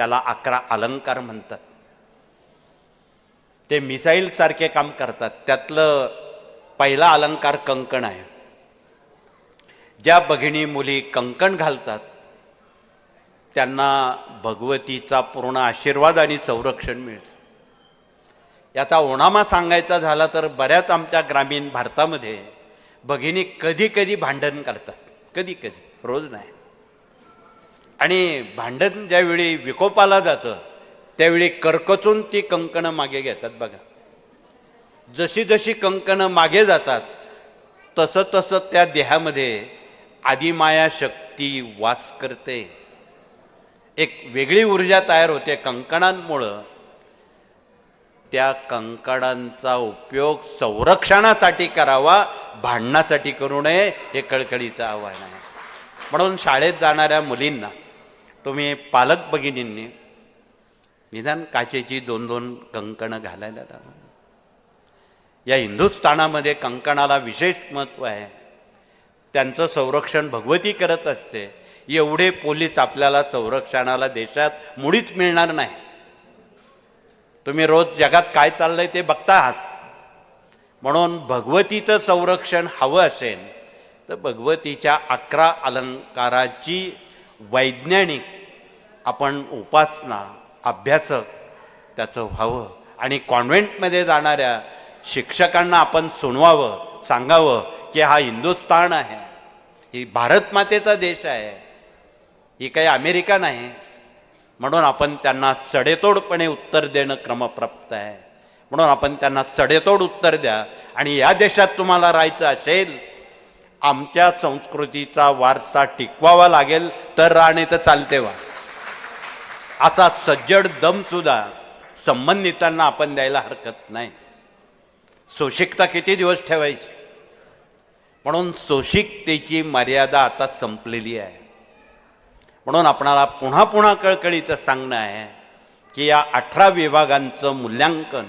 त्याला अकरा अलंकार म्हणतात. ते मिसाईल सारखे काम करतात. त्यातलं पहिला अलंकार कंकण आहे. ज्या भगिनी मुली कंकण घालतात त्यांना भगवतीचा पूर्ण आशीर्वाद आणि संरक्षण मिळतं. याचा ओणामा सांगायचा झाला तर बऱ्याच आमच्या ग्रामीण भारतामध्ये भगिनी कधी कधी भांडण करतात. कधी कधी रोज नाही. आणि भांडण ज्यावेळी विकोपाला जातं त्यावेळी करकचून ती कंकणं मागे घेतात बघा. जशी जशी कंकणं मागे जातात तसं तसं त्या देहामध्ये आदिमाया शक्ती वास करते. एक वेगळी ऊर्जा तयार होते कंकणांमुळं. त्या कंकणांचा उपयोग संरक्षणासाठी करावा भांडणासाठी करू नये हे कळकळीचं आव्हान आहे. म्हणून शाळेत जाणाऱ्या मुलींना तुम्ही पालक भगिनींनी निदान काचेची दोन दोन कंकणं घालायला लावा. या हिंदुस्थानामध्ये कंकणाला विशेष महत्त्व आहे. त्यांचं संरक्षण भगवती करत असते. एवढे पोलीस आपल्याला संरक्षणाला देशात मुळीच मिळणार नाही. तुम्ही रोज जगात काय चाललंय ते बघता आहात म्हणून भगवतीचं संरक्षण हवं असेल तर भगवतीच्या अकरा अलंकाराची वैज्ञानिक आपण उपासना अभ्यासक त्याचं व्हावं. आणि कॉन्व्हेंटमध्ये जाणाऱ्या शिक्षकांना आपण सुनवावं सांगावं की हा हिंदुस्थान आहे ही भारत मातेचा देश आहे ही काही अमेरिका नाही. म्हणून आपण त्यांना सडेतोडपणे उत्तर देणं क्रमप्राप्त आहे. म्हणून आपण त्यांना सडेतोड उत्तर द्या. आणि या देशात तुम्हाला राहायचं असेल आमच्या संस्कृतीचा वारसा टिकवावा लागेल तर राहणे तर चालते वा. असा सज्जड दम सुद्धा संबंधितांना आपण द्यायला हरकत नाही. सोशिकता किती दिवस ठेवायची? म्हणून सोशिकतेची मर्यादा आता संपलेली आहे. म्हणून आपणाला पुन्हा पुन्हा कळकळीचं सांगणं आहे की या अठरा विभागांचं मूल्यांकन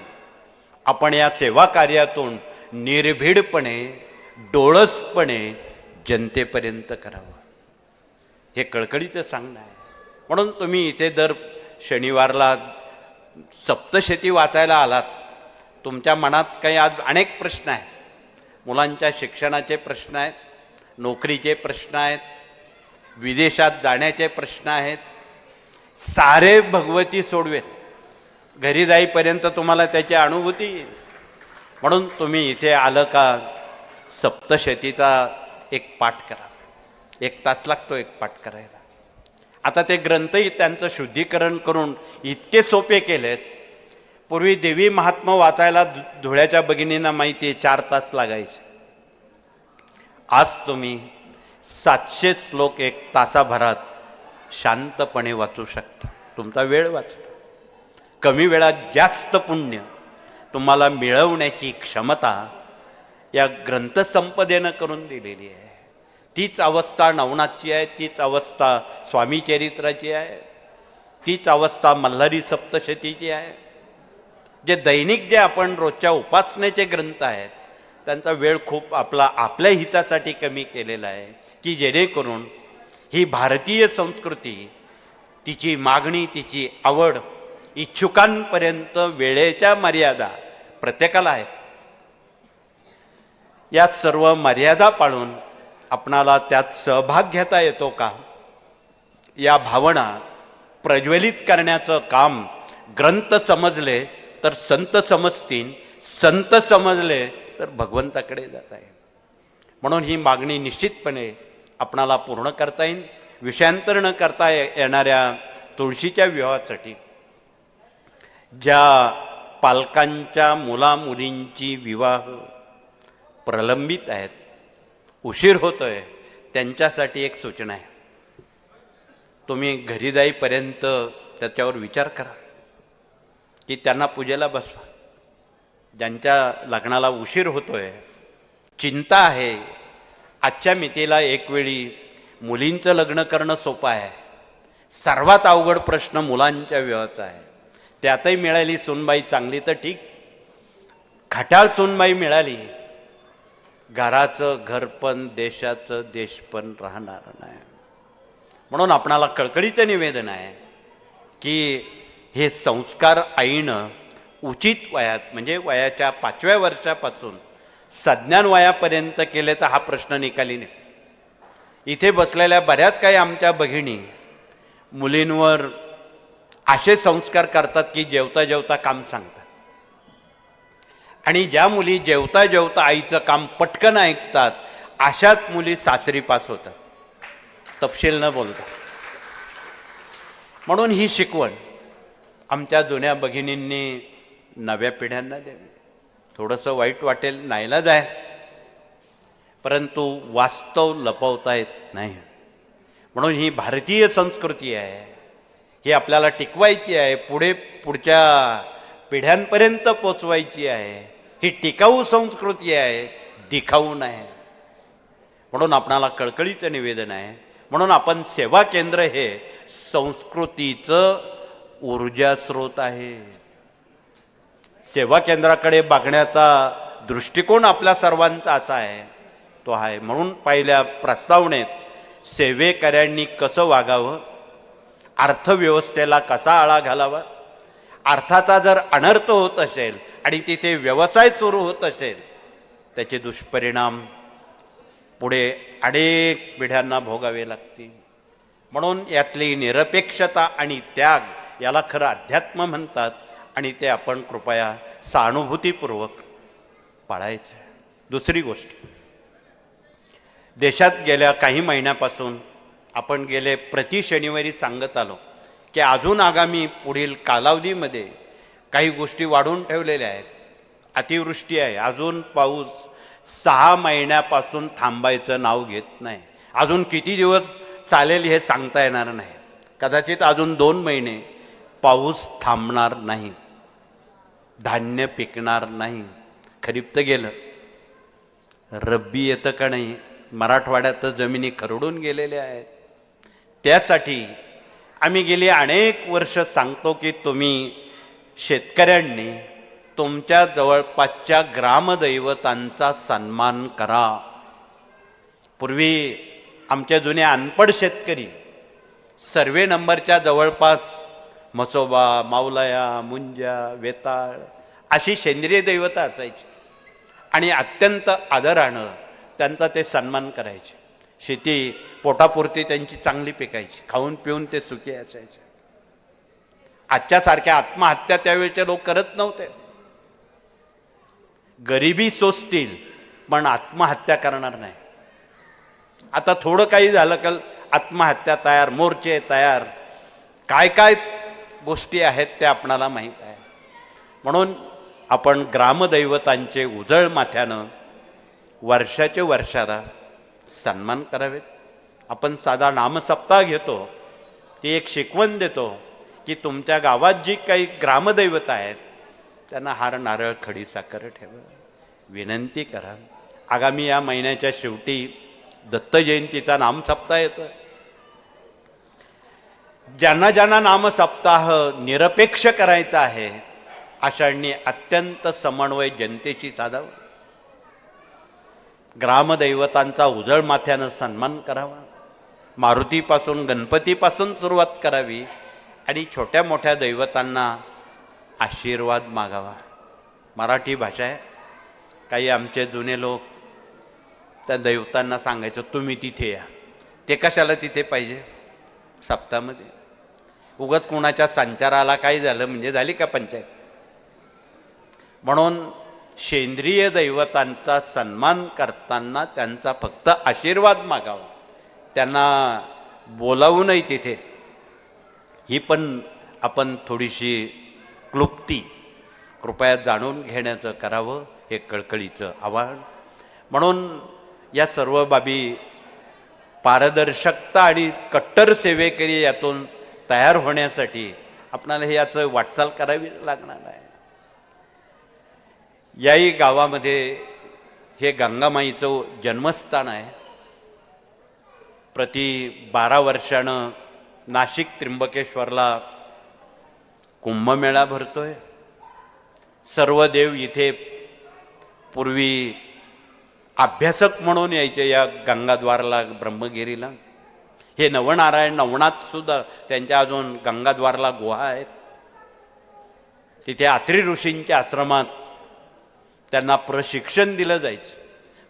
आपण या सेवा कार्यातून निर्भीडपणे डोळसपणे जनतेपर्यंत करावं. हे कळकळीचं सांगणं आहे. म्हणून तुम्ही इथे दर शनिवारला सप्तशती वाचायला आलात. तुमच्या मनात काही आज अनेक प्रश्न आहेत. मुलांच्या शिक्षणाचे प्रश्न आहेत नोकरीचे प्रश्न आहेत विदेशात जाण्याचे प्रश्न आहेत. सारे भगवती सोडवेत घरी जाईपर्यंत तुम्हाला त्याची अनुभूती येईल. म्हणून तुम्ही इथे आलं का? सप्तशतीचा एक पाठ करा. एक तास लागतो एक पाठ करायला. आता ते ग्रंथही त्यांचं शुद्धीकरण करून इतके सोपे केलेत. पूर्वी देवी महात्मा वाचायला धु- धुळ्याच्या भगिनींना माहिती आहे चार तास लागायचे. आज तुम्ही सातशे श्लोक एक तासाभरात शांतपणे वाचू शकता. तुमचा वेळ वाचतो. कमी वेळात जास्त पुण्य. तुम्हाला मिळवण्याची क्षमता या ग्रंथसंपदेनं करून दिलेली आहे. तीच अवस्था नवनाथची आहे तीच अवस्था स्वामी चरित्राची आहे तीच अवस्था मल्हारी सप्तशतीची आहे. जे दैनिक जे आपण रोजच्या उपासनेचे ग्रंथ आहेत त्यांचा वेळ खूप आपला आपल्या हितासाठी कमी केलेला आहे की जेणेकरून ही भारतीय संस्कृती तिची मागणी तिची आवड इच्छुकांपर्यंत वेळेच्या मर्यादा प्रत्येकाला आहेत. यात सर्व मर्यादा पाळून आपणाला त्यात सहभाग घेता येतो का? या भावना प्रज्वलित करण्याचं काम ग्रंथ समजले तर संत समजतील संत समजले तर भगवंताकडे जाता येईल. म्हणून ही मागणी निश्चितपणे आपणाला पूर्ण करता येईल. विषयांतर न करता ये- येणाऱ्या तुळशीच्या विवाहासाठी. ज्या पालकांच्या मुलामुलींची विवाह प्रलंबित आहेत. उशीर होतोय. त्यांच्यासाठी एक सूचना आहे. तुम्ही घरी जाईपर्यंत त्याच्यावर विचार करा. की त्यांना पूजेला बसवा. ज्यांच्या लग्नाला उशीर होतोय. चिंता आहे. आजच्या मितीला एक वेळी मुलींचं लग्न करणं सोपं आहे. सर्वात अवघड प्रश्न मुलांच्या विवाहाचा आहे. त्यातही मिळाली सोनबाई चांगली तर ठीक. खटाळ सोनबाई मिळाली. घराचं घर पण देशाचं देश पण राहणार नाही. म्हणून आपणाला कळकळीचं निवेदन आहे की हे संस्कार आईनं उचित वयात म्हणजे वयाच्या पाचव्या वर्षापासून सज्ञान वयापर्यंत केले तर हा प्रश्न निकाली नाही इथे बसलेल्या बऱ्याच काही आमच्या भगिनी मुलींवर असे संस्कार करतात की जेवता जेवता काम सांगतात. आणि ज्या मुली जेवता जेवता आईचं काम पटकन ऐकतात अशाच मुली सासरी पास होतात. तपशील न बोलता. म्हणून ही शिकवण आमच्या जुन्या भगिनींनी नव्या पिढ्यांना द्यावी. थोडंसं वाईट वाटेल नाईलाज आहे परंतु वास्तव लपवता येत नाही. म्हणून ही भारतीय संस्कृती आहे. ही आपल्याला टिकवायची आहे. पुढे पुढच्या पिढ्यांपर्यंत पोचवायची आहे. ही टिकाऊ संस्कृती आहे. दिखाऊ नाही. म्हणून आपणाला कळकळीचं निवेदन आहे. म्हणून आपण सेवा केंद्र हे संस्कृतीचं ऊर्जा स्रोत आहे. सेवा केंद्राकडे बघण्याचा दृष्टिकोन आपल्या सर्वांचा असा आहे. तो आहे. म्हणून पहिल्या प्रस्तावनेत सेवेकऱ्यांनी कसं वागावं? अर्थव्यवस्थेला कसा आळा घालावा? अर्थाचा जर अनर्थ होत असेल आणि तिथे व्यवसाय सुरू होत असेल त्याचे दुष्परिणाम पुढे अनेक पिढ्यांना भोगावे लागतील. म्हणून यातली निरपेक्षता आणि त्याग याला खरं अध्यात्म म्हणतात आणि ते आपण कृपया सहानुभूतीपूर्वक पाळायचं. दुसरी गोष्ट देशात गेल्या काही महिन्यापासून आपण गेले प्रति शनिवारी सांगत आलो की अजून आगामी पुढील कालावधीमध्ये काही गोष्टी वाढवून ठेवलेल्या आहेत. अतिवृष्टी आहे. अजून पाऊस सहा महिन्यापासून थांबायचं नाव घेत नाही. अजून किती दिवस चालेल हे सांगता येणार नाही. कदाचित अजून दोन महिने पाऊस थांबणार नाही. धान्य पिकणार नाही. खरीप तर गेलं. रब्बी येतं का नाही? मराठवाड्यात जमिनी खरडून गेलेल्या आहेत. त्यासाठी आम्ही गेली अनेक वर्ष सांगतो की तुम्ही शेतकऱ्यांनी तुमच्या जवळपासच्या ग्रामदैवतांचा सन्मान करा. पूर्वी आमच्या जुने अनपड शेतकरी सर्वे नंबरच्या जवळपास मसोबा मावलया मुंजा वेताळ अशी सेंद्रिय दैवता असायची. आणि अत्यंत आदरानं त्यांचा ते सन्मान करायचे. शेती पोटापुरती त्यांची चांगली पिकायची. खाऊन पिऊन ते सुखी असायचे. आजच्यासारख्या आत्महत्या त्यावेळेचे लोक करत नव्हते. गरिबी सोसतील पण आत्महत्या करणार नाही. आता थोडं काही झालं का आत्महत्या तयार मोर्चे तयार. काय काय गोष्टी आहेत त्या आपणाला माहीत आहे. म्हणून आपण ग्रामदैवतांचे उजळ माथ्यानं वर्षाचे वर्षाला सन्मान करावेत. आपण साधा नामसप्ताह घेतो ती एक शिकवण देतो की तुमच्या गावात जी काही ग्रामदैवत आहेत त्यांना हार नारळ खडी साखर ठेवा. विनंती करा. आगामी या महिन्याच्या शेवटी दत्त जयंतीचा नामसप्ताह येतो ज्यांना ज्यांना नामसप्ताह निरपेक्ष करायचा आहे अशांनी अत्यंत समन्वय जनतेशी साधावं. ग्रामदैवतांचा उजळ माथ्यानं सन्मान करावा. मारुतीपासून गणपतीपासून सुरुवात करावी आणि छोट्या मोठ्या दैवतांना आशीर्वाद मागावा. मराठी भाषा आहे. काही आमचे जुने लोक त्या दैवतांना सांगायचं तुम्ही तिथे या. ते कशाला तिथे पाहिजे? सप्तामध्ये उगच कोणाच्या संचाराला काय झालं म्हणजे झाली का पंचायत? म्हणून सेंद्रिय दैवतांचा सन्मान करताना त्यांचा फक्त आशीर्वाद मागावा. त्यांना बोलावू नये तिथे. ही पण आपण थोडीशी क्लुप्ती. कृपया जाणून घेण्याचं करावं हे कळकळीचं आवाहन. म्हणून या सर्व बाबी पारदर्शकता आणि कट्टर सेवेकरी यातून तयार होण्यासाठी आपणाला हे याचं वाटचाल करावी लागणार आहे. याही गावामध्ये हे गंगामाईचं जन्मस्थान आहे. प्रति बारा वर्षानं नाशिक त्र्यंबकेश्वरला कुंभमेळा भरतोय. सर्व देव इथे पूर्वी अभ्यासक म्हणून यायचे या गंगाद्वारला ब्रह्मगिरीला. हे नवनारायण नवनाथ सुद्धा त्यांच्या अजून गंगाद्वारला गुहा आहेत. तिथे आत्री ऋषींच्या आश्रमात त्यांना प्रशिक्षण दिलं जायचं.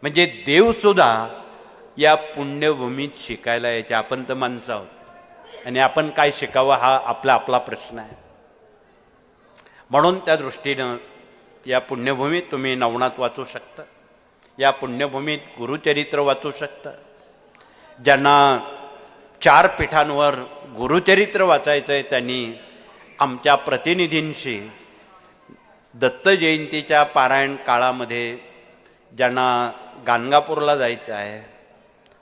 म्हणजे देवसुद्धा या पुण्यभूमीत शिकायला यायचे. आपण तर माणसं आहोत. आणि आपण काय शिकावं हा आपला आपला प्रश्न आहे. म्हणून त्या दृष्टीनं या पुण्यभूमीत तुम्ही नवनाथ वाचू शकता. या पुण्यभूमीत गुरुचरित्र वाचू शकता. ज्यांना चार पीठांवर गुरुचरित्र वाचायचं आहे त्यांनी आमच्या प्रतिनिधींशी दत्त जयंतीच्या पारायण काळामध्ये ज्यांना गाणगापूरला जायचं आहे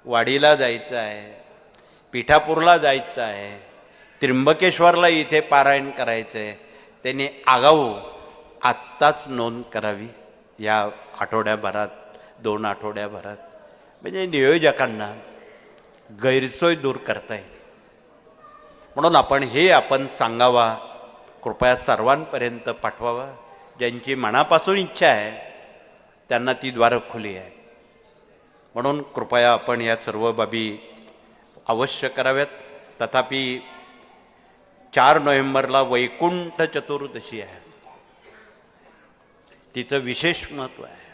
वाडीला जायचं आहे पिठापूरला जायचं आहे त्र्यंबकेश्वरला इथे पारायण करायचं आहे त्यांनी आगाऊ आत्ताच नोंद करावी या आठवड्याभरात दोन आठवड्याभरात. म्हणजे नियोजकांना गैरसोय दूर करता येईल. म्हणून आपण हे आपण सांगावा कृपया सर्वांपर्यंत पाठवावा. ज्यांची मनापासून इच्छा आहे त्यांना ती द्वारं खुली आहे. म्हणून कृपया आपण या सर्व बाबी अवश्य कराव्यात. तथापि चार नोव्हेंबरला वैकुंठ चतुर्दशी आहे. तिचं विशेष महत्त्व आहे.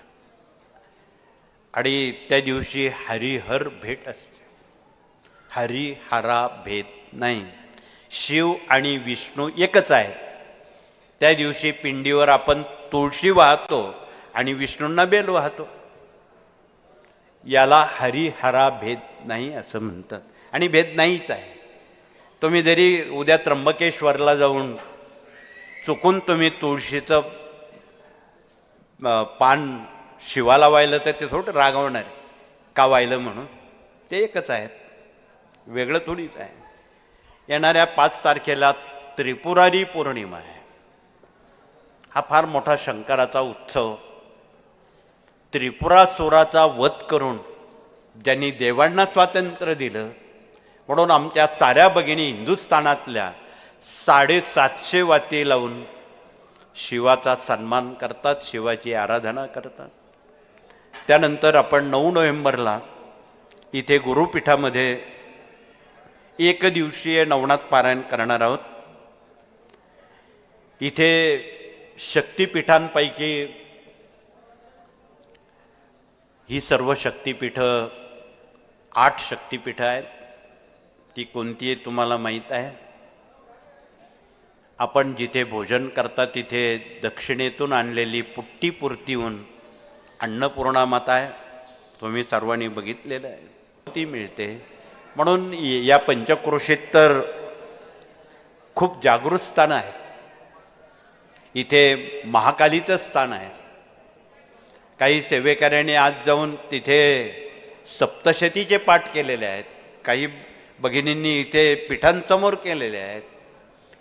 आणि त्या दिवशी हरिहर भेट असते. हरिहरा भेद नाही. शिव आणि विष्णू एकच आहेत. त्या दिवशी पिंडीवर आपण तुळशी वाहतो आणि विष्णूंना बेल वाहतो. याला हरिहरा भेद नाही असं म्हणतात. आणि भेद नाहीच आहे. तुम्ही जरी उद्या त्र्यंबकेश्वरला जाऊन चुकून तुम्ही तुळशीचं पान शिवाला वाहिलं तर ते थोडं रागवणार का वाहिलं म्हणून? ते एकच आहेत वेगळं थोडीच आहे. येणाऱ्या पाच तारखेला त्रिपुरारी पौर्णिमा आहे. हा फार मोठा शंकराचा उत्सव. त्रिपुरासुराचा वध करून ज्यांनी देवांना स्वातंत्र्य दिलं म्हणून आमच्या साऱ्या भगिनी हिंदुस्थानातल्या साडेसातशे वाती लावून शिवाचा सन्मान करतात शिवाची आराधना करतात. त्यानंतर आपण नऊ नोव्हेंबरला इथे गुरुपीठामध्ये एक दिवसीय नवनाथ पारायण करणार आहोत. इथे शक्तिपीठांपैकी ही सर्व शक्तिपीठं आठ शक्तिपीठं आहेत. ती कोणती आहे तुम्हाला माहीत आहे? आपण जिथे भोजन करता तिथे दक्षिणेतून आणलेली पुट्टीपुरतीहून अन्नपूर्णा माता आहे. तुम्ही सर्वांनी बघितलेलं आहे. ती मिळते. म्हणून या पंचक्रोशीत तर खूप जागृत स्थानं आहेत. इथे महाकालीचं स्थान आहे. काही सेवेकऱ्यांनी आज जाऊन तिथे सप्तशतीचे पाठ केलेले आहेत. काही भगिनींनी इथे पीठांसमोर केलेले आहेत.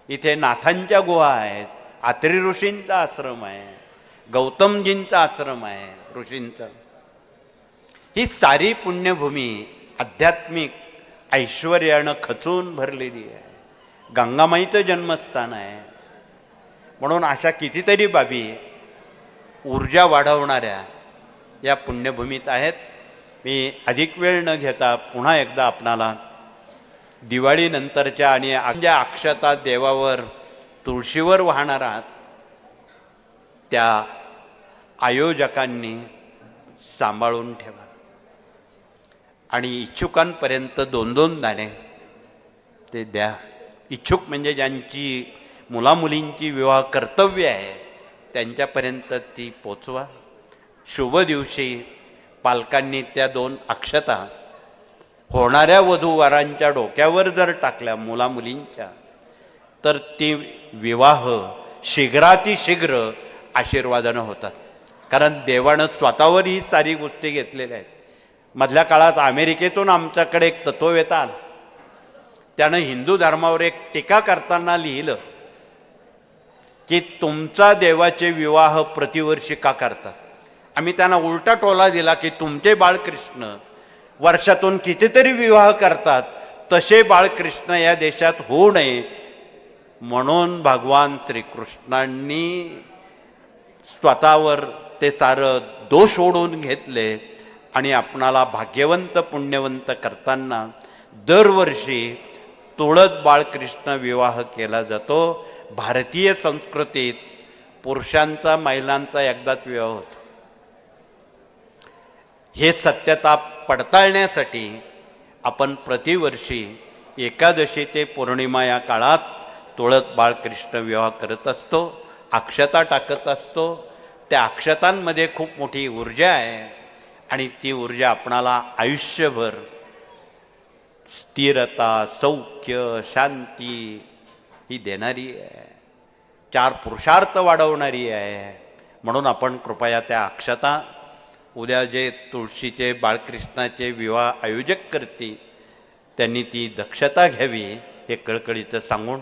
इथे नाथांच्या गुहा आहेत. आत्री ऋषींचा आश्रम आहे. गौतमजींचा आश्रम आहे ऋषींचा. ही सारी पुण्यभूमी आध्यात्मिक ऐश्वर्यानं खचून भरलेली आहे. गंगामाईचं जन्मस्थान आहे. म्हणून अशा कितीतरी बाबी ऊर्जा वाढवणाऱ्या या पुण्यभूमीत आहेत. मी अधिक वेळ न घेता पुन्हा एकदा आपणाला दिवाळीनंतरच्या आणि ज्या अक्षता देवावर तुळशीवर वाहणार आहात त्या आयोजकांनी सांभाळून ठेवा. आणि इच्छुकांपर्यंत दोन दोन दाणे ते द्या. इच्छुक म्हणजे ज्यांची मुलामुलींची विवाह कर्तव्य आहे त्यांच्यापर्यंत ती पोचवा. शुभ दिवशी पालकांनी त्या दोन अक्षता होणाऱ्या वधूवरांच्या डोक्यावर जर टाकल्या मुलामुलींच्या तर ती विवाह शीघ्रातिशीघ्र आशीर्वादानं होतात. कारण देवानं स्वतःवर ही सारी गोष्टी घेतलेल्या आहेत. मधल्या काळात अमेरिकेतून आमच्याकडे एक तत्ववेता आला. त्यानं हिंदू धर्मावर एक टीका करताना लिहिलं की तुमचा देवाचे विवाह प्रतिवर्षी का करतात? आम्ही त्यांना उलटा टोला दिला की तुमचे बाळकृष्ण वर्षातून कितीतरी विवाह करतात तसे बाळकृष्ण या देशात होऊ नये. म्हणून भगवान श्रीकृष्णांनी स्वतःवर ते सारं दोष ओढून घेतले आणि आपणाला भाग्यवंत पुण्यवंत करताना दरवर्षी तुळत बाळकृष्ण विवाह केला जातो. भारतीय संस्कृतीत पुरुषांचा महिलांचा एकदाच विवाह होतो. हे सत्यता पडताळण्यासाठी आपण प्रतिवर्षी एकादशी ते पौर्णिमा या काळात तुळत बाळकृष्ण विवाह करत असतो अक्षता टाकत असतो. त्या अक्षतांमध्ये खूप मोठी ऊर्जा आहे आणि ती ऊर्जा आपणाला आयुष्यभर स्थिरता सौख्य शांती ही देणारी आहे. चार पुरुषार्थ वाढवणारी आहे. म्हणून आपण कृपया त्या अक्षता उद्या जे तुळशीचे बाळकृष्णाचे विवाह आयोजक करतील त्यांनी ती दक्षता घ्यावी हे कळकळीचं सांगून